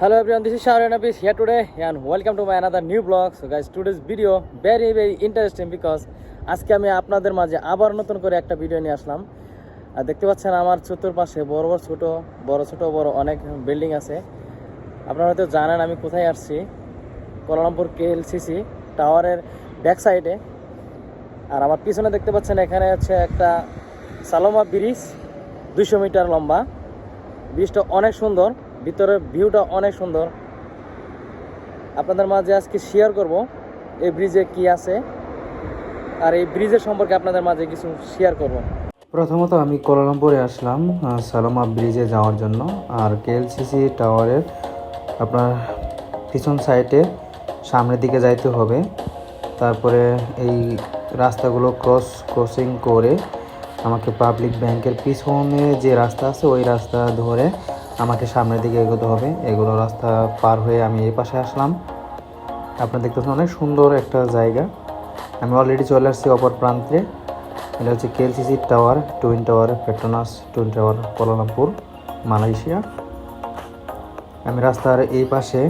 Hello everyone, this is Sharon Abis here today and welcome to my another new vlog. So guys, today's video very very interesting because আজকে আমি আপনাদের মাঝে আবার নতুন করে একটা ভিডিও নিয়ে আসলাম। আর দেখতে পাচ্ছেন আমার চতুর্পাশে বড় বড় ছোট বড় ছোট বড় অনেক বিল্ডিং আছে। আপনারা হয়তো জানেন আমি কোথায় আসছি। কোলালামপুর কেএলসিসি টাওয়ারের ব্যাক সাইডে আর আমার পিছনে দেখতে পাচ্ছেন এখানে হচ্ছে একটা সালোমা ব্রিজ দুইশো মিটার লম্বা। ব্রিজটা অনেক সুন্দর। ভিতরের ভিউটা অনেক সুন্দর। আপনাদের মাঝে আজকে শেয়ার করব এই ব্রিজে কি আছে আর এই ব্রিজের সম্পর্কে আপনাদের মাঝে কিছু শেয়ার করব। প্রথমত আমি কোলালামপুরে আসলাম সালোমা ব্রিজে যাওয়ার জন্য। আর কেএলসিসি টাওয়ারের আপনার পিছন সাইডে সামনের দিকে যাইতে হবে। তারপরে এই রাস্তাগুলো ক্রস ক্রসিং করে আমাকে পাবলিক ব্যাংকের পিছনে যে রাস্তা আছে, ওই রাস্তা ধরে আমাকে সামনের দিকে এগোতে হবে। এগুলো রাস্তা পার হয়ে আমি এই পাশে আসলাম। আপনার দেখতেছেন অনেক সুন্দর একটা জায়গা। আমি অলরেডি চলে আসছি অপর প্রান্তে। এটা হচ্ছে KLCC tower, twin tower, Petronas, twin tower, Kuala Lumpur, Malaysia. আমি রাস্তার এই পাশে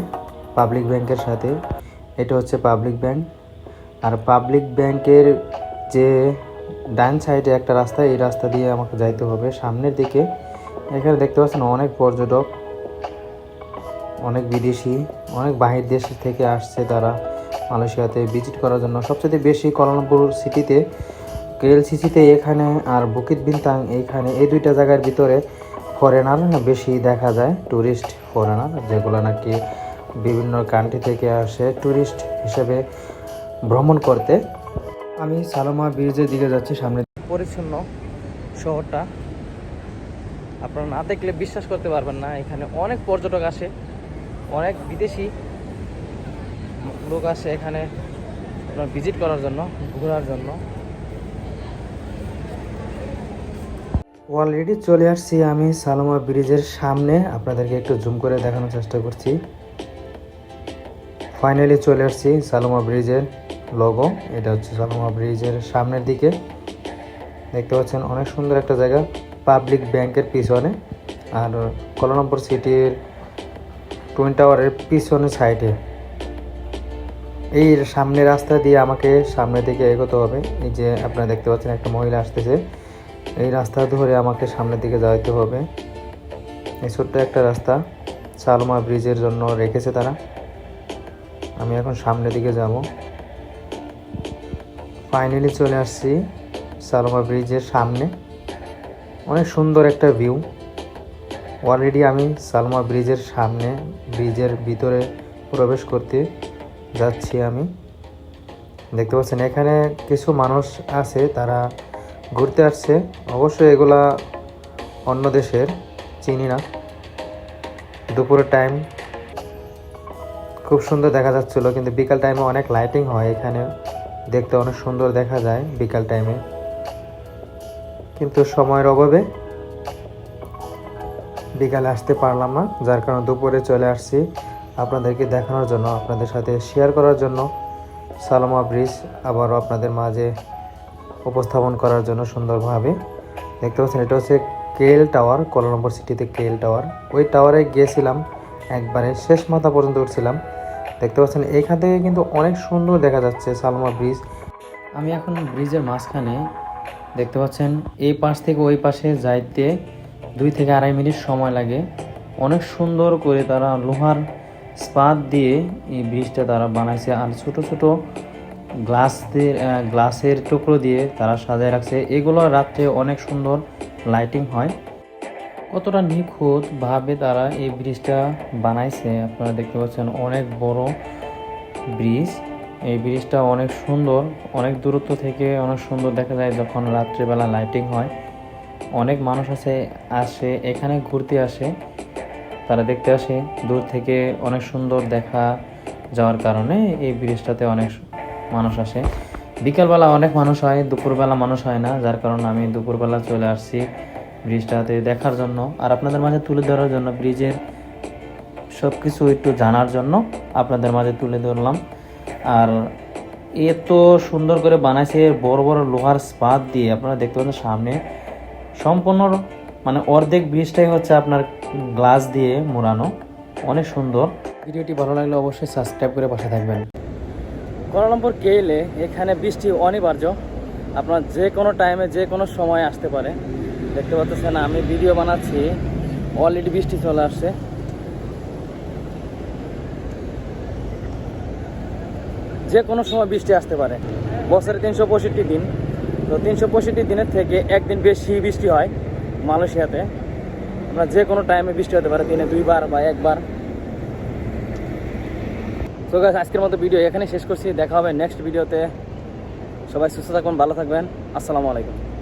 পাবলিক ব্যাংকের সাথে। এটা হচ্ছে পাবলিক ব্যাংক আর পাবলিক ব্যাংকের যে ডান সাইডে একটা রাস্তা, এই রাস্তা দিয়ে আমাকে যাইতে হবে। সামনের দিকে এখানে দেখতে পাচ্ছেন অনেক পর্যটক, অনেক বিদেশি, অনেক বাহির দেশ থেকে আসছে তারা মালয়েশিয়াতে ভিজিট করার জন্য। সবচেয়ে বেশি কোলালামপুর সিটিতে কেএলসিসিতে এখানে আর বুকিত বিনতাং এইখানে এই দুইটা জায়গার ভিতরে ফরেনার বেশি দেখা যায় ট্যুরিস্ট ফরেনার যেগুলো নাকি বিভিন্ন কান্ট্রি থেকে আসে ট্যুরিস্ট হিসেবে ভ্রমণ করতে। আমি সালোমা ব্রিজের দিকে যাচ্ছি সামনে পরিচ্ছন্ন শহরটা। আপনারা না দেখলে বিশ্বাস করতে পারবেন না, এখানে অনেক পর্যটক আসে, অনেক বিদেশি লোক আসে এখানে আপনার ভিজিট করার জন্য, ঘোরার জন্য। অলরেডি চলে আসছি আমি সালোমা ব্রিজের সামনে, আপনাদেরকে একটু জুম করে দেখানোর চেষ্টা করছি। ফাইনালি চলে আসছি সালোমা ব্রিজের লোগো এটা হচ্ছে সালোমা ব্রিজের সামনের দিকে। দেখতে পাচ্ছেন অনেক সুন্দর একটা জায়গা। পাবলিক ব্যাংকের পিছনে আর কলানম্বর সিটির টুইন টাওয়ারের পিছনে সাইডে এই সামনে রাস্তা দিয়ে আমাকে সামনের দিকে এগোতে হবে। এই যে আপনারা দেখতে পাচ্ছেন একটা মহিলা আসতেছে। এই রাস্তা ধরে আমাকে সামনের দিকে যাইতে হবে। এই ছোট্ট একটা রাস্তা সালমা ব্রিজের জন্য রেখেছে তারা। আমি এখন সামনের দিকে যাব। ফাইনালি চলে আসছি সালমা ব্রিজের সামনে। অনেক সুন্দর একটা ভিউ অলরেডি আমি সালমা ব্রিজের সামনে, ব্রিজের ভিতরে প্রবেশ করতে যাচ্ছি আমি। দেখতে পাচ্ছেন, এখানে কিছু মানুষ আছে, তারা ঘুরতে আসছে। অবশ্যই এগুলা অন্য দেশের, চিনি না। দুপুরের টাইম খুব সুন্দর দেখা যাচ্ছিল, কিন্তু বিকাল টাইমে অনেক লাইটিং হয় এখানে। দেখতে অনেক সুন্দর দেখা যায় বিকাল টাইমে কিন্তু সময়ের অভাবে বিকালে আসতে পারলাম না, যার কারণে দুপুরে চলে আসছি আপনাদেরকে দেখানোর জন্য, আপনাদের সাথে শেয়ার করার জন্য। সালোমা ব্রিজ আবারও আপনাদের মাঝে উপস্থাপন করার জন্য সুন্দরভাবে। দেখতে পাচ্ছেন, এটা হচ্ছে কেএল টাওয়ার কোলানম্বর সিটিতে কেএল টাওয়ার। ওই টাওয়ারে গিয়েছিলাম, একবারে শেষ মাথা পর্যন্ত উঠছিলাম। দেখতে পাচ্ছেন এইখান থেকে কিন্তু অনেক সুন্দর দেখা যাচ্ছে সালমা ব্রিজ। আমি এখন ব্রিজের মাঝখানে দেখতে পাচ্ছেন, এই পাশ থেকে ওই পাশে যাইতে দুই থেকে আড়াই মিনিট সময় লাগে। অনেক সুন্দর করে তারা লোহার স্পাত দিয়ে এই ব্রিজটা তারা বানাইছে আর ছোট ছোট গ্লাস দিয়ে গ্লাসের টুকরো দিয়ে তারা সাজায় রাখছে। এগুলো রাত্রে অনেক সুন্দর লাইটিং হয়। কতটা নিখুঁতভাবে তারা এই ব্রিজটা বানাইছে, আপনারা দেখতে পাচ্ছেন, অনেক বড় ব্রিজ। এই ব্রিজটা অনেক সুন্দর, অনেক দূরত্ব থেকে অনেক সুন্দর দেখা যায় যখন রাত্রিবেলা লাইটিং হয়। অনেক মানুষ আছে, আসে, এখানে ঘুরতে আসে, তারা দেখতে আসে। দূর থেকে অনেক সুন্দর দেখা যাওয়ার কারণে এই ব্রিজটাতে অনেক মানুষ আসে। বিকালবেলা অনেক মানুষ হয়, দুপুরবেলা মানুষ হয় না, যার কারণে আমি দুপুরবেলা চলে আসছি ব্রিজটাতে দেখার জন্য। আর আপনাদের মাঝে তুলে ধরার জন্য, ব্রিজের সব কিছু একটু জানার জন্য আপনাদের মাঝে তুলে ধরলাম। আর এত সুন্দর করে বানাইছে বড় বড় লোহার স্পাত দিয়ে। আপনারা দেখতে পাচ্ছেন সামনে। সম্পূর্ণ মানে অর্ধেক ব্রিজটাই হচ্ছে আপনার গ্লাস দিয়ে মোড়ানো। অনেক সুন্দর। ভিডিওটি ভালো লাগলে অবশ্যই সাবস্ক্রাইব করে পাশে থাকবেন। কোয়ালালামপুর কেলে এখানে বৃষ্টি অনিবার্য। আপনার যে কোনো টাইমে যে কোনো সময় আসতে পারে। দেখতে পাচ্ছেন, আমি ভিডিও বানাচ্ছি। অলরেডি বৃষ্টি চলে আসছে। যে কোনো সময় বৃষ্টি আসতে পারে। বছরে তিনশো পঁয়ষট্টি দিন। তো তিনশো পঁয়ষট্টি দিনের থেকে একদিন বেশি বৃষ্টি হয় মালয়েশিয়াতে। আমরা যে কোনো টাইমে বৃষ্টি হতে পারে, দিনে দুইবার বা একবার। তো গাছ আজকের মতো ভিডিও এখানে শেষ করছি। দেখা হবে নেক্সট ভিডিওতে সবাই সুস্থ থাকবেন ভালো থাকবেন। আসসালামু আলাইকুম।